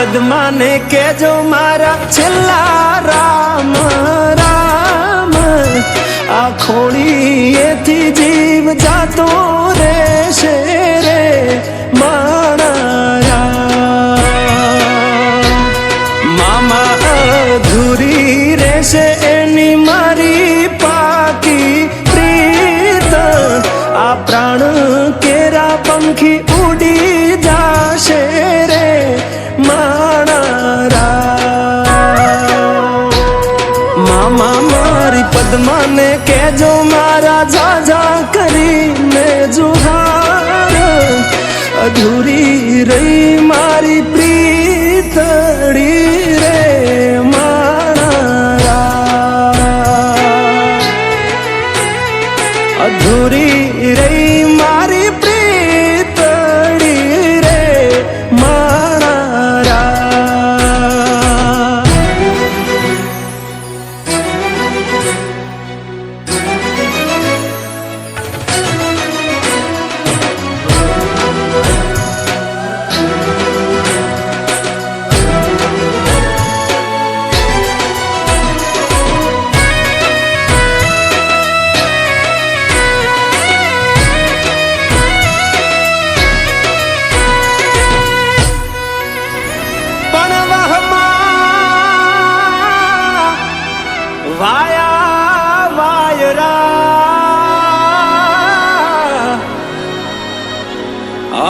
પદ્માને કેજો મારા, છેલ્લા રામ રામ. આ ખોળીએથી જીવ જાતો રે છે રે મામા અધૂરી રહેશે એની મારી પાકી પ્રીત. આ પ્રાણ કેરા પંખી ઉડી પદ્માને કેજો મારા જાજા કરીને જુહાર અધૂરી રહી મારી પ્રીતડી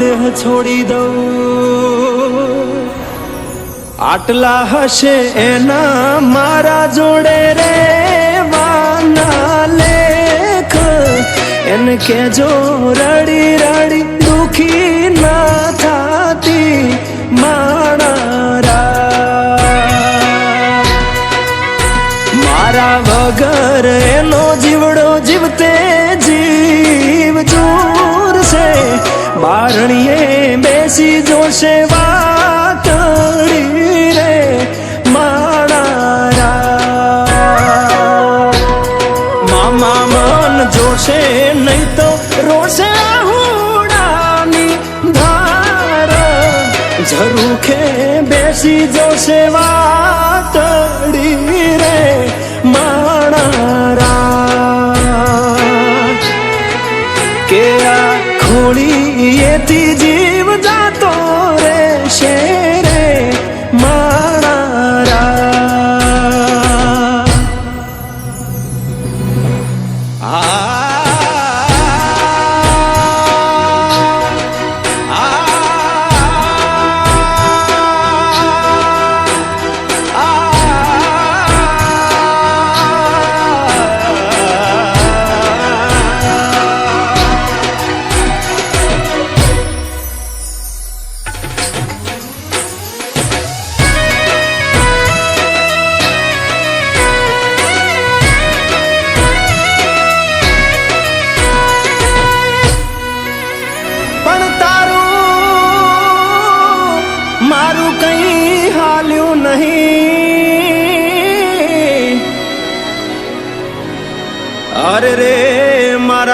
દેહ છોડી દઉં. આટલા હશે એના મારા જોડે રે વાના લેખ. એને કેજો રડી રડી, દુખી ના થાતી માણા મારા વગર એનો જીવડો જીવતે બારણીએ બેસી જોશે વાતડી રે માણા રામ. મામા મન જોશે નહીં તો રોશે હુડાની ધાર ઝરૂખે બેસી જોશે વાતડી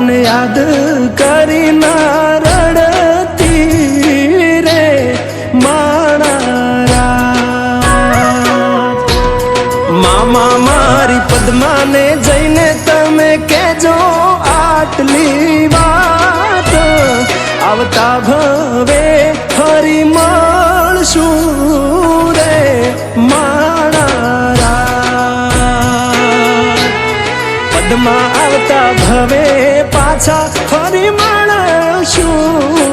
મને યાદ કરી ના રડતી રે માણા મામા મારી પદ્માને જઈને તમે કેજો આટલી વાત. આવતા ભવે ફરી મળશું રે માણા પદ્મા આવતા ભવે પાછા ફરી મળશું.